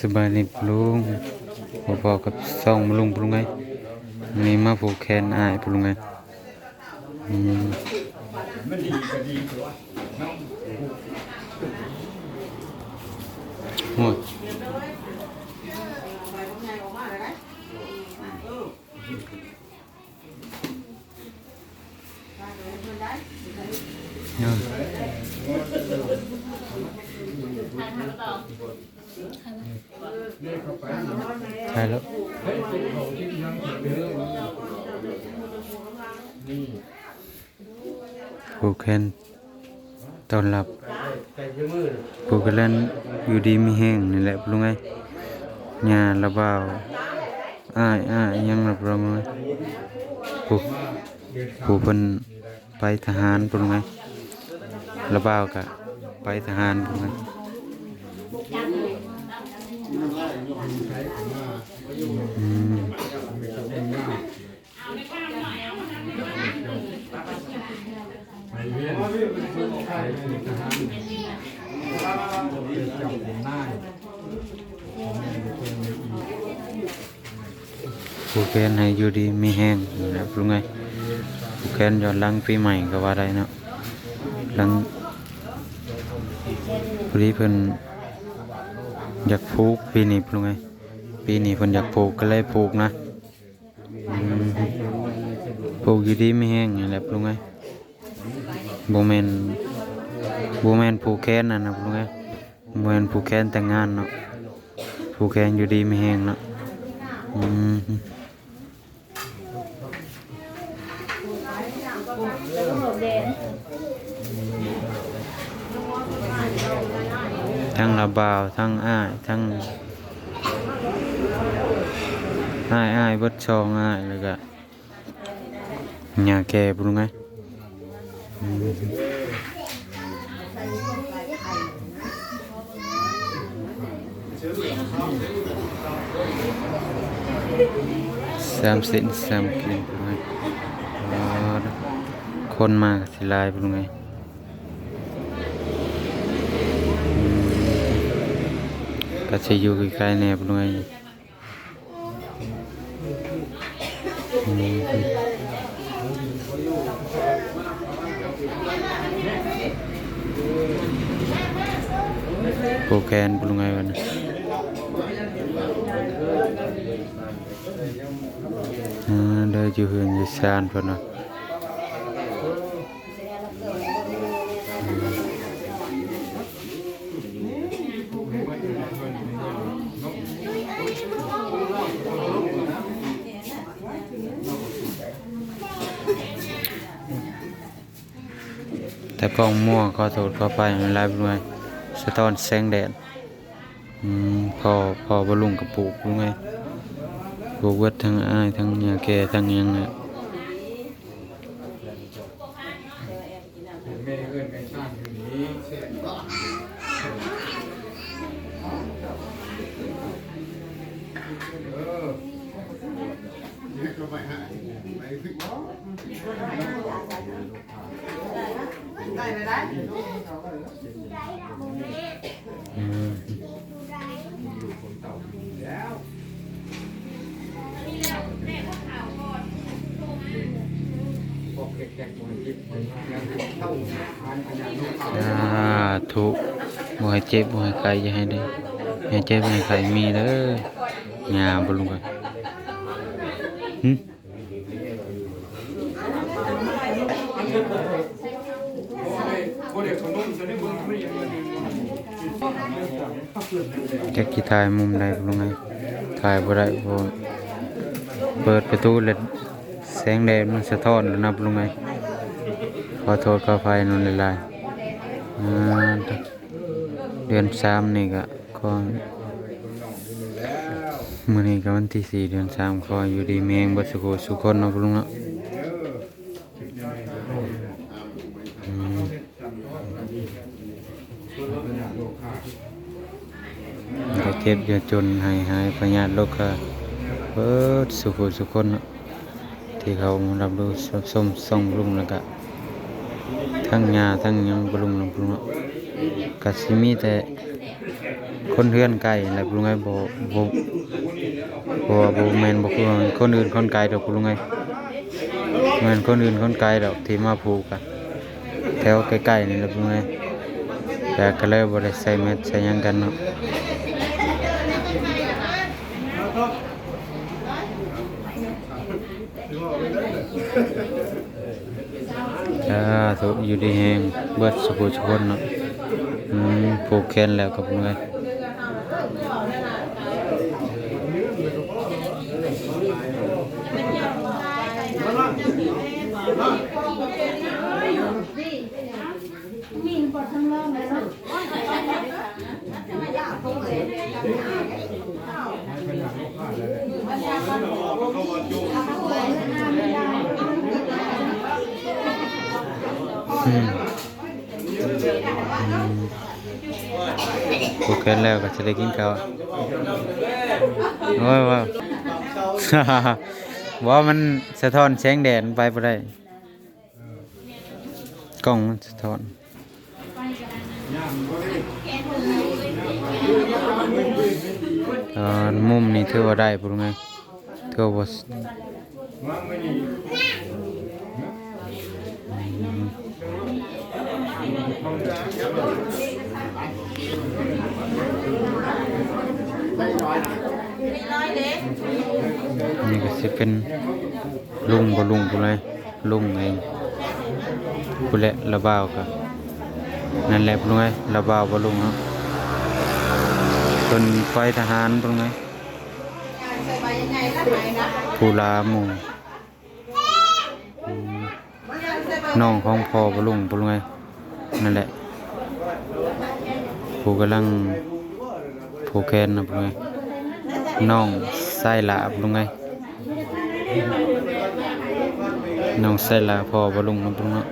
สบายดีปลุงพอๆกับซ่องลุงปลุงไงนี่มาผูกแขนอายปลุงไงอืมมันดีก็ดีตัวน้องโอ้ย ใช่แล้วผูกแขนตอนรับผูกกันอยู่ดีไมีแห้งนี่แหละลุงไงญาละบาวอ้ายอ้ายยังรับรองไว้ผูกผูกเพิ่นไปทหารปุ่นไงละบาวกะไปทหารปุ่นไงอืม ไปเรียนไปเป็นทหารเป็นเจ้าเป็นนาย ผูกแขนให้อยู่ดีมีแห้งนะลุงไงผูกแขนย้อนหลังปีใหม่ก็ว่าได้เนาะหลังพอดีเพิ่นอยากผูกปีนี้ลุงไง ปีนี้เพิ่นอยากผูกก็เลยผูกนะอืมผูกอยู่ดีไมีแห้งนี่แหละลุงไงบ่แมนบ่แมนผูกแขนนั่นนะลุงไงบ่แมนผูกแขนแต่งงานเนาะผูกแขนอยู่ดีไมีแห้งเนาะอืมทั้งระบาวทั้งอ้ายทั้ง อ้ายอ้ายเบิดชองอ้ายแล้วก็หญ้าแก่ปรุงไงอืมสามสิบสามกิโลอ๋อคนมากสิลายปรุงไงก็จะอยู่ใกล้ๆแนบหน่อย นเพิ่นเนาะแต่กล้องมั่วขอโทษขอไปมันลายเป็นไงสะ ท้อนแสงแดดอืมพอพอบำรุงกระปุกเป็นไงปลูกเวิดทั้งอ้ายทั้งยาแก่ทั้งยังเนี่ยแม่เอื้อนไก่ชาติอยู่นี้เสร็จเออนี่ก็ไปหาไปพิก ได้ไปได้อืมพวกแขกๆมันจิบมันยังเข้าอันขยันลูกเขาสาธุบ่ให้เจ็บบ่ให้ไข้อย่าให้ได้อย่าเจ็บอย่าให้ไข้มีเด้อยาบ่ลุงกันหึ จักสิถ่ายมุมใดลงไงถ่ายบ่ได้เพราะเปิดประตูแล้วแสงแดดมันสะท้อนแล้วนับลงไงขอโทษขออภัยนนหลายๆเดือนสามนี่ก็ขอมื้อนี้ก็วันที่สี่เดือนสามขออยู่ดีเมงบ่สุขสุขคนเนาะลุงเนาะอืม อย่าเจ็บอย่าจนให้หายพยาธิโรคค่ะเปิดสุขสุขคนเนาะที่เขารับรู้รับชมส่องลุงแล้วก็ทั้งหญ้าทั้งยังปรุงลงปรุงเนาะก็สิมีแต่คนเฮือนไกลแหละปรุงไงบ่บ่บ่ว่าบ่แมนบ่คือคนอื่นคนไกลดอกปรุงไงแมนคนอื่นคนไกลดอกที่มาผูกกันแถวใกล้ๆนี่แหละปรุงไง แต่ก็เลยบ่ได้ใส่แมสใส่ยังกันเนาะจ้าทุกอยู่ดีแหงเบิดสุขสุคนเนาะผูกแขนแล้วกับเงย มีนปอดทั้งล่างเลยเนาะ อืมผูกแขนแล้วก็จะได้กินข้าวโอ้ยว้าวว่ามันสะท้อนแสงแดดมันไปบ่ได้กล้องมันสะท้อนเอ่อมุมนี้ถือว่าได้ปุ่นไงถือว่า นี่ก็สิเป็นลุงบ่ลุงผู้ไรลุงเองผู้แหละระบ่าวก็นั่นแหละผู้ไงระบ่าวบ่ลุงเนาะเป็นไฟทหารผู้ไงผู้ลาหมู่น้องของพ่อบ่ลุงผู้ไง นั่นแหละผู้กำลังผู้แคนนะผู้ไงน้องไส้ลาผู้ไงน้องใส่ลาพอบลุงน้ำปรุงเนาะ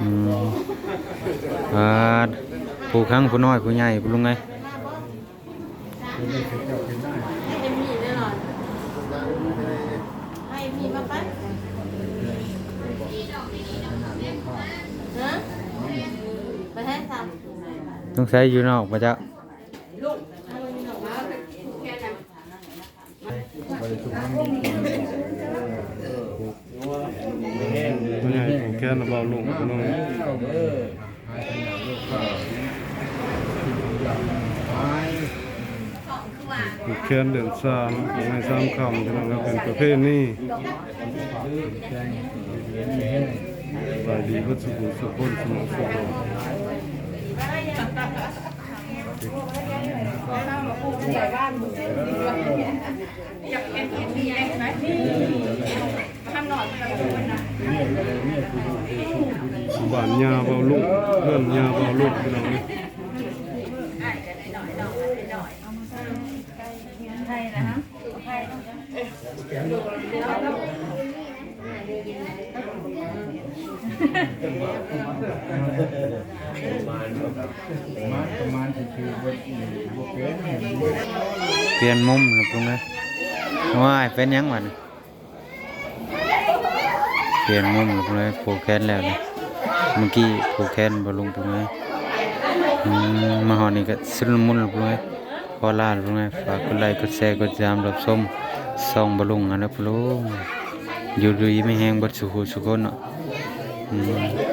อืมอ่าผู้ครั้งผู้น้อยผู้ใหญ่ปรุงไงให้มีแน่นอนให้มีมาปะฮะ ต้องใส่อยู่นอกปะจ๊ะตัวใหญ่ของแค่นเบาลงน้องเออหายขนาดลูกข้าวหายผูกแขนเดือนสามในสามคำที่มันก็เป็นประเภทนี้แจ้งเรียนแห้งบายดีวัตถุบุสุคนสมองสุข เนี่ยเลยเนี่ยคือบ้านยาเบาลุกเพื่อนยาเบาลุกพี่น้องนี่ไทยนะฮะมาประมาณสิบคือว่าบวก เปลี่ยนมุมนะปรุงไงว้ายเป็นยังวะนี่เปลี่ยนมุมนะปรุงไงผูกแขนแล้วเนะเมื่อกี้โผูกแขนบอลุงปรุงไงอืมาหอนี่ก็สุดมุนปรุงไงขอลาปรุงไงฝากกดไลค์กดแชร์กดติดตามรับชมส่องบอลุงนนะปรุงอยู่ดีไม่แห้งบัดสุขสุขเนาะ Mm-hmm.